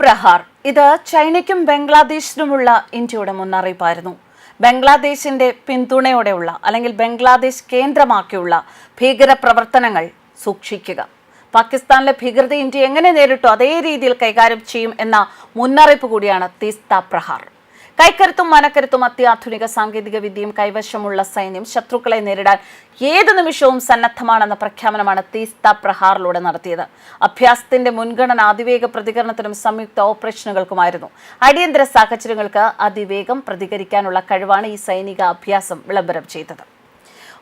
പ്രഹാർ. ഇത് ചൈനയ്ക്കും ബംഗ്ലാദേശിനുമുള്ള ഇന്ത്യയുടെ മുന്നറിയിപ്പായിരുന്നു. ബംഗ്ലാദേശിന്റെ പിന്തുണയോടെയുള്ള അല്ലെങ്കിൽ ബംഗ്ലാദേശ് കേന്ദ്രമാക്കിയുള്ള ഭീകര പ്രവർത്തനങ്ങൾ സൂക്ഷിക്കുക. പാകിസ്ഥാനിലെ ഭീകരത ഇന്ത്യ എങ്ങനെ നേരിട്ടോ അതേ രീതിയിൽ കൈകാര്യം ചെയ്യും എന്ന മുന്നറിയിപ്പ് കൂടിയാണ് തീസ്ത പ്രഹാർ. കൈക്കരുത്തും മനക്കരുത്തും അത്യാധുനിക സാങ്കേതിക വിദ്യയും കൈവശമുള്ള സൈന്യം ശത്രുക്കളെ നേരിടാൻ ഏത് നിമിഷവും സന്നദ്ധമാണെന്ന പ്രഖ്യാപനമാണ് തീസ്ത പ്രഹാറിലൂടെ നടത്തിയത്. അഭ്യാസത്തിന്റെ മുൻഗണന അതിവേഗ പ്രതികരണത്തിനും സംയുക്ത ഓപ്പറേഷനുകൾക്കുമായിരുന്നു. അടിയന്തര സാഹചര്യങ്ങൾക്ക് അതിവേഗം പ്രതികരിക്കാനുള്ള കഴിവാണ് ഈ സൈനിക അഭ്യാസം വിളംബരം ചെയ്തത്.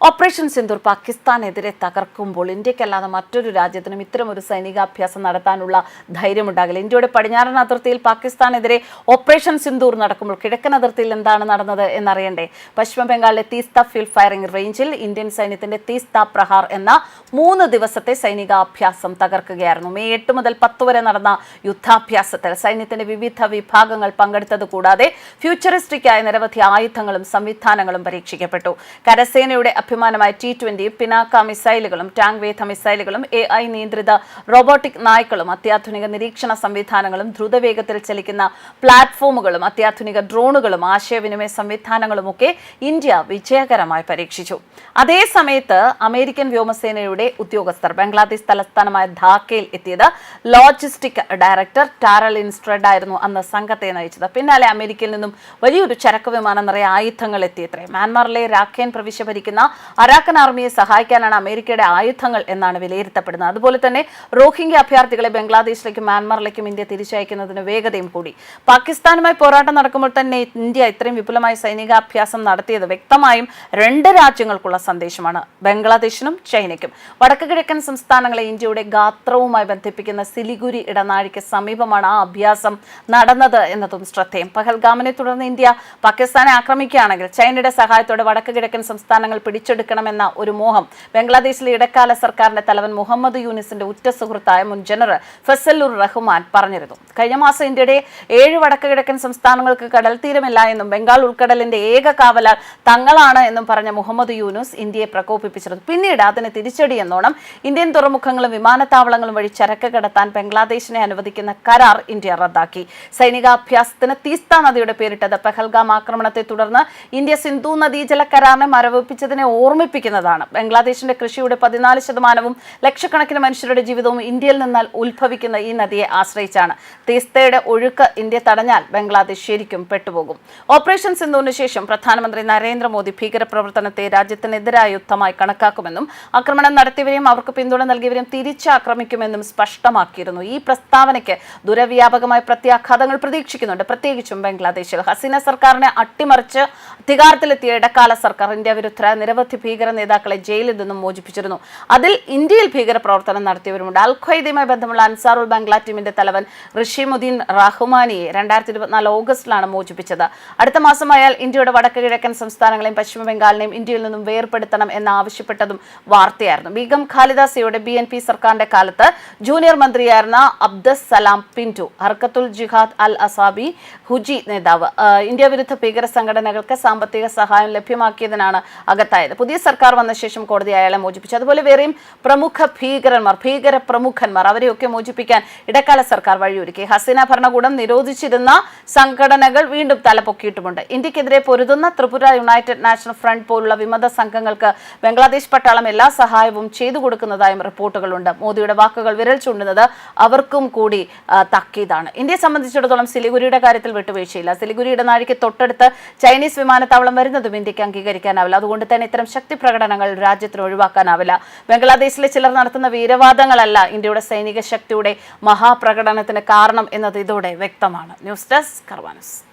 ഓപ്പറേഷൻ സിന്ദൂർ പാകിസ്ഥാനെതിരെ തകർക്കുമ്പോൾ ഇന്ത്യക്കല്ലാതെ മറ്റൊരു രാജ്യത്തിനും ഇത്തരം ഒരു സൈനികാഭ്യാസം നടത്താനുള്ള ധൈര്യമുണ്ടാകില്ല. ഇന്ത്യയുടെ പടിഞ്ഞാറൻ അതിർത്തിയിൽ പാകിസ്ഥാനെതിരെ ഓപ്പറേഷൻ സിന്ദൂർ നടക്കുമ്പോൾ കിഴക്കൻ അതിർത്തിയിൽ എന്താണ് നടന്നത് എന്നറിയണ്ടേ? പശ്ചിമ ബംഗാളിലെ തീസ്ത ഫീൽഡ് ഫയറിംഗ് റേഞ്ചിൽ ഇന്ത്യൻ സൈന്യത്തിന്റെ തീസ്ത പ്രഹാർ എന്ന മൂന്ന് ദിവസത്തെ സൈനികാഭ്യാസം തകർക്കുകയായിരുന്നു. മെയ് എട്ട് മുതൽ പത്ത് വരെ നടന്ന യുദ്ധാഭ്യാസത്തിൽ സൈന്യത്തിന്റെ വിവിധ വിഭാഗങ്ങൾ പങ്കെടുത്തത് കൂടാതെ ഫ്യൂച്ചറിസ്റ്റിക്കായ നിരവധി ആയുധങ്ങളും സംവിധാനങ്ങളും പരീക്ഷിക്കപ്പെട്ടു. കരസേനയുടെ അഭിമാനമായ ടി ട്വന്റി പിനാക്ക മിസൈലുകളും ടാങ്ക് വേധ മിസൈലുകളും എ ഐ നിയന്ത്രിത റോബോട്ടിക് നായ്ക്കളും അത്യാധുനിക നിരീക്ഷണ സംവിധാനങ്ങളും ദ്രുതവേഗത്തിൽ ചലിക്കുന്ന പ്ലാറ്റ്ഫോമുകളും അത്യാധുനിക ഡ്രോണുകളും ആശയവിനിമയ സംവിധാനങ്ങളുമൊക്കെ ഇന്ത്യ വിജയകരമായി പരീക്ഷിച്ചു. അതേസമയത്ത് അമേരിക്കൻ വ്യോമസേനയുടെ ഉദ്യോഗസ്ഥർ ബംഗ്ലാദേശ് തലസ്ഥാനമായ ധാക്കയിൽ എത്തിയത് ലോജിസ്റ്റിക് ഡയറക്ടർ ടാരൽ ഇൻസ്ട്രഡ് ആയിരുന്നു അന്ന് സംഘത്തെ നയിച്ചത്. പിന്നാലെ അമേരിക്കയിൽ നിന്നും വലിയൊരു ചരക്ക് വിമാനം നിറയെ ആയുധങ്ങൾ എത്തിയത്രേ. മ്യാൻമാറിലെ രാഖേൻ പ്രവിശ്യ ഭരിക്കുന്ന അറാക്കൻ ആർമിയെ സഹായിക്കാനാണ് അമേരിക്കയുടെ ആയുധങ്ങൾ എന്നാണ് വിലയിരുത്തപ്പെടുന്നത്. അതുപോലെ തന്നെ റോഹിംഗ്യ അഭയാർത്ഥികളെ ബംഗ്ലാദേശിലേക്കും മ്യാൻമാറിലേക്കും ഇന്ത്യ തിരിച്ചയക്കുന്നതിന് വേഗതയും കൂടി. പാകിസ്ഥാനുമായി പോരാട്ടം നടക്കുമ്പോൾ തന്നെ ഇന്ത്യ ഇത്രയും വിപുലമായ സൈനികാഭ്യാസം നടത്തിയത് വ്യക്തമായും രണ്ട് രാജ്യങ്ങൾക്കുള്ള സന്ദേശമാണ്. ബംഗ്ലാദേശിനും ചൈനയ്ക്കും. വടക്ക് കിഴക്കൻ സംസ്ഥാനങ്ങളെ ഇന്ത്യയുടെ ഗാത്രവുമായി ബന്ധിപ്പിക്കുന്ന സിലിഗുരി ഇടനാഴിക്ക് സമീപമാണ് ആ അഭ്യാസം നടന്നത് എന്നതും ശ്രദ്ധേയം. പഹൽഗാമിനെ തുടർന്ന് ഇന്ത്യ പാകിസ്ഥാനെ ആക്രമിക്കുകയാണെങ്കിൽ ചൈനയുടെ സഹായത്തോടെ വടക്ക് കിഴക്കൻ സംസ്ഥാനങ്ങൾ പിടിച്ചെടുക്കണമെന്ന ഒരു മോഹം ബംഗ്ലാദേശിലെ ഇടക്കാല സർക്കാരിന്റെ തലവൻ മുഹമ്മദ് യൂനിസിന്റെ ഉറ്റ സുഹൃത്തായ മുൻ ജനറൽ ഫസലുർ റഹ്മാൻ പറഞ്ഞിരുന്നു. കഴിഞ്ഞ മാസം ഇന്ത്യയുടെ ഏഴ് വടക്ക് കിഴക്കൻ സംസ്ഥാനങ്ങൾക്ക് കടൽ തീരമില്ല എന്നും ബംഗാൾ ഉൾക്കടലിന്റെ ഏക കാവലാൽ തങ്ങളാണ് എന്നും പറഞ്ഞ മുഹമ്മദ് യൂനുസ് ഇന്ത്യയെ പ്രകോപിപ്പിച്ചിരുന്നു. പിന്നീട് അതിന് തിരിച്ചടി എന്നോണം ഇന്ത്യൻ തുറമുഖങ്ങളും വിമാനത്താവളങ്ങളും വഴി ചരക്ക് കടത്താൻ ബംഗ്ലാദേശിനെ അനുവദിക്കുന്ന കരാർ ഇന്ത്യ റദ്ദാക്കി. സൈനികാഭ്യാസത്തിന് തീസ്ത നദിയുടെ പേരിട്ടത് പെഹൽഗാം ആക്രമണത്തെ തുടർന്ന് ഇന്ത്യ സിന്ധു നദീജല കരാറിനെ മരവിപ്പിച്ചതിനെ ഓർമ്മിപ്പിക്കുന്നതാണ്. ബംഗ്ലാദേശിന്റെ കൃഷിയുടെ പതിനാല് ശതമാനവും ലക്ഷക്കണക്കിന് മനുഷ്യരുടെ ജീവിതവും ഇന്ത്യയിൽ നിന്നാൽ ഉത്ഭവിക്കുന്ന ഈ നദിയെ ആശ്രയിച്ചാണ്. തീസ്തയുടെ ഒഴുക്ക് ഇന്ത്യ തടഞ്ഞാൽ ബംഗ്ലാദേശ് ശരിക്കും പെട്ടുപോകും. ഓപ്പറേഷൻ സിന്ധുവിന് ശേഷം പ്രധാനമന്ത്രി നരേന്ദ്രമോദി ഭീകരപ്രവർത്തനത്തെ രാജ്യത്തിനെതിരായ യുദ്ധമായി കണക്കാക്കുമെന്നും ആക്രമണം നടത്തിയവരെയും അവർക്ക് പിന്തുണ നൽകിയവരെയും തിരിച്ചാക്രമിക്കുമെന്നും സ്പഷ്ടമാക്കിയിരുന്നു. ഈ പ്രസ്താവനയ്ക്ക് ദുരവ്യാപകമായ പ്രത്യാഘാതങ്ങൾ പ്രതീക്ഷിക്കുന്നുണ്ട്. പ്രത്യേകിച്ചും ബംഗ്ലാദേശിൽ ഹസീന സർക്കാരിനെ അട്ടിമറിച്ച് അധികാരത്തിലെത്തിയ ഇടക്കാല സർക്കാർ ഇന്ത്യ വിരുദ്ധ നിരവധി ഭീകര നേതാക്കളെ ജയിലിൽ നിന്നും മോചിപ്പിച്ചിരുന്നു. അതിൽ ഇന്ത്യയിൽ ഭീകര പ്രവർത്തനം നടത്തിയവരുമുണ്ട്. അൽ ബന്ധമുള്ള അൻസാറുൽ ബംഗ്ലാ ടീമിന്റെ തലവൻ ഋഷിമുദ്ദീൻ റഹ്മാനിയെ രണ്ടായിരത്തി ഇരുപത്തിനാല് ഓഗസ്റ്റിലാണ് മോചിപ്പിച്ചത്. അടുത്ത മാസമായാൽ ഇന്ത്യയുടെ വടക്ക് കിഴക്കൻ സംസ്ഥാനങ്ങളെയും പശ്ചിമ ബംഗാളിനെയും ഇന്ത്യയിൽ നിന്നും വേർപെടുത്തണം എന്നാവശ്യപ്പെട്ടതും വാർത്തയായിരുന്നു. ബീഗം ഖാലിദാസിയുടെ ബി എൻ പി സർക്കാരിന്റെ കാലത്ത് ജൂനിയർ മന്ത്രിയായിരുന്ന അബ്ദസ് സലാം പിന്റു ഹർക്കത്തുൽ ജിഹാദ് അൽ അസാബി ഹുജി നേതാവ്. ഇന്ത്യ വിരുദ്ധ ഭീകര സംഘടനകൾക്ക് സാമ്പത്തിക സഹായം ലഭ്യമാക്കിയതിനാണ് അകത്തായത്. പുതിയ സർക്കാർ വന്ന ശേഷം കോടതി അയാളെ മോചിപ്പിച്ചു. അതുപോലെ വേറെയും പ്രമുഖ ഭീകരന്മാർ ഭീകര പ്രമുഖന്മാർ അവരെയൊക്കെ മോചിപ്പിക്കാൻ ഇടക്കാല സർക്കാർ വഴിയൊരുക്കി. ഹസീന ഭരണകൂടം നിരോധിച്ചിരുന്ന സംഘടനകൾ വീണ്ടും തലപൊക്കിയിട്ടുമുണ്ട്. ഇന്ത്യക്കെതിരെ പൊരുതുന്ന ത്രിപുര യുണൈറ്റഡ് നാഷണൽ ഫ്രണ്ട് പോലുള്ള വിമത സംഘങ്ങൾക്ക് ബംഗ്ലാദേശ് പട്ടാളം എല്ലാ സഹായവും ചെയ്തു കൊടുക്കുന്നതായും റിപ്പോർട്ടുകളുണ്ട്. മോദിയുടെ വാക്കുകൾ വിരൽ ചൂണ്ടുന്നത് അവർക്കും കൂടി തക്കീതാണ്. ഇന്ത്യയെ സംബന്ധിച്ചിടത്തോളം സിലിഗുരിയുടെ കാര്യത്തിൽ വിട്ടുവീഴ്ചയില്ല. സിലിഗുരിയുടെ നാഴിക്ക് തൊട്ടടുത്ത് ചൈനീസ് വിമാനത്താവളം വരുന്നതും ഇന്ത്യയ്ക്ക് അംഗീകരിക്കാനാവില്ല. അതുകൊണ്ട് തന്നെ ഇത്തരം ശക്തി പ്രകടനങ്ങൾ രാജ്യത്തിന് ഒഴിവാക്കാനാവില്ല. ബംഗ്ലാദേശിലെ ചിലർ നടത്തുന്ന വീരവാദങ്ങളല്ല ഇന്ത്യയുടെ സൈനിക ശക്തിയുടെ മഹാപ്രകടനത്തിന് കാരണം എന്നത് ഇതോടെ വ്യക്തമാണ്. News desk കർവാനസ്